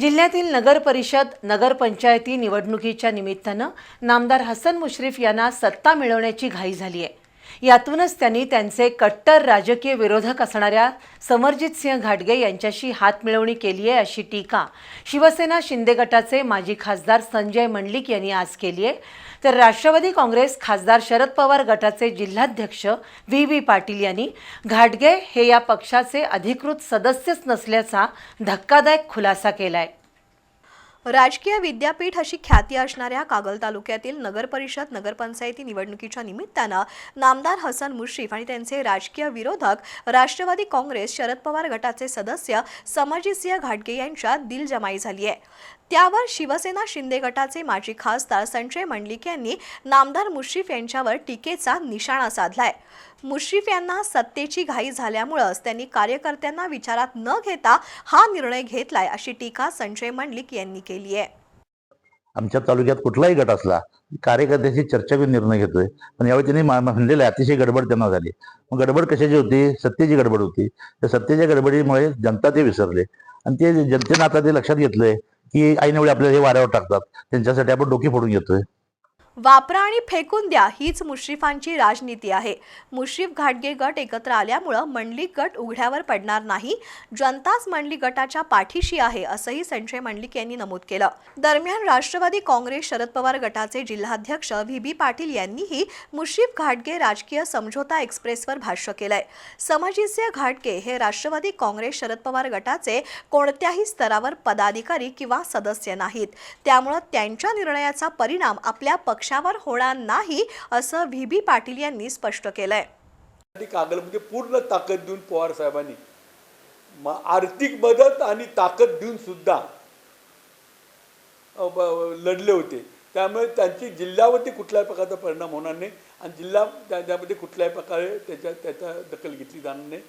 जिल्ह्यातील नगरपरिषद नगरपंचायती निवडणुकीच्या निमित्तानं नामदार हसन मुश्रीफ यांना सत्ता मिळवण्याची घाई झाली आहे यातूनच त्यांनी त्यांचे कट्टर राजकीय विरोधक असणाऱ्या समरजित सिंह घाटगे यांच्याशी हातमिळवणी केली आहे अशी टीका शिवसेना शिंदे गटाचे माजी खासदार संजय मंडलिक यांनी आज केली आहे तर राष्ट्रवादी काँग्रेस खासदार शरद पवार गटाचे जिल्हाध्यक्ष व्ही व्ही पाटील यांनी घाटगे हे या पक्षाचे अधिकृत सदस्यच नसल्याचा धक्कादायक खुलासा केला आहे राजकीय विद्यापीठ अशी ख्याती असणाऱ्या कागल तालुक्यातील नगरपरिषद नगरपंचायती निवडणुकीच्या निमित्तानं नामदार हसन मुश्रीफ आणि त्यांचे राजकीय विरोधक राष्ट्रवादी काँग्रेस शरद पवार गटाचे सदस्य समरजितसिंह घाटगे यांच्यात दिलजमाई झाली आहे. त्यावर शिवसेना शिंदे गटाचे माजी खासदार संजय मंडलिक यांनी नामदार मुश्रीफ यांच्यावर टीकेचा निशाणा साधलाय. मुश्रीफ यांना सत्तेची घाई झाल्यामुळंच त्यांनी कार्यकर्त्यांना विचारात न घेता हा निर्णय घेतलाय अशी टीका संजय मंडलिक यांनी केली आहे. आमच्या तालुक्यात कुठलाही गट असला कार्यकर्त्याशी चर्चा करून निर्णय घेतोय. पण यावेळी त्यांनी म्हणलेलं आहे अतिशय गडबड त्यांना झाली. मग गडबड कशाची होती? सत्तेची गडबड होती. त्या सत्तेच्या गडबडीमुळे जनता ते विसरले. आणि ते जनतेनं आता ते लक्षात घेतलंय की ऐनवेळी आपल्याला हे वाऱ्यावर टाकतात. त्यांच्यासाठी आपण डोकी फोडून घेतोय. वापरा आणि फेकून द्या हीच मुश्रीफांची राजनीती आहे. मुश्रीफ घाटगे गट एकत्र आल्यामुळं मंडलिक गट उघड्यावर पडणार नाही. जनताच मंडलिक गटाच्या पाठीशी आहे असंही संजय मंडलिक यांनी नमूद केलं. दरम्यान राष्ट्रवादी काँग्रेस शरद पवार गटाचे जिल्हाध्यक्ष व्ही. बी. पाटील यांनीही मुश्रीफ घाटगे राजकीय समझोता एक्सप्रेसवर भाष्य केलंय. समजितसिंह घाटगे हे राष्ट्रवादी काँग्रेस शरद पवार गटाचे कोणत्याही स्तरावर पदाधिकारी किंवा सदस्य नाहीत. त्यामुळं त्यांच्या निर्णयाचा परिणाम आपल्या पक्ष पक्षावर होणार नाही असं व्ही बी पाटील यांनी स्पष्ट केलंय. साठी कागलमध्ये पूर्ण ताकद देऊन पवार साहेबांनी म- आर्थिक मदत आणि ताकद देऊन सुद्धा लढले होते. त्यामुळे त्यांची जिल्ह्यावरती कुठल्याही प्रकारचा परिणाम होणार नाही आणि जिल्हा त्या- त्यामध्ये कुठल्याही प्रकारे त्याच्या त्याचा दखल घेतली जाणार नाही.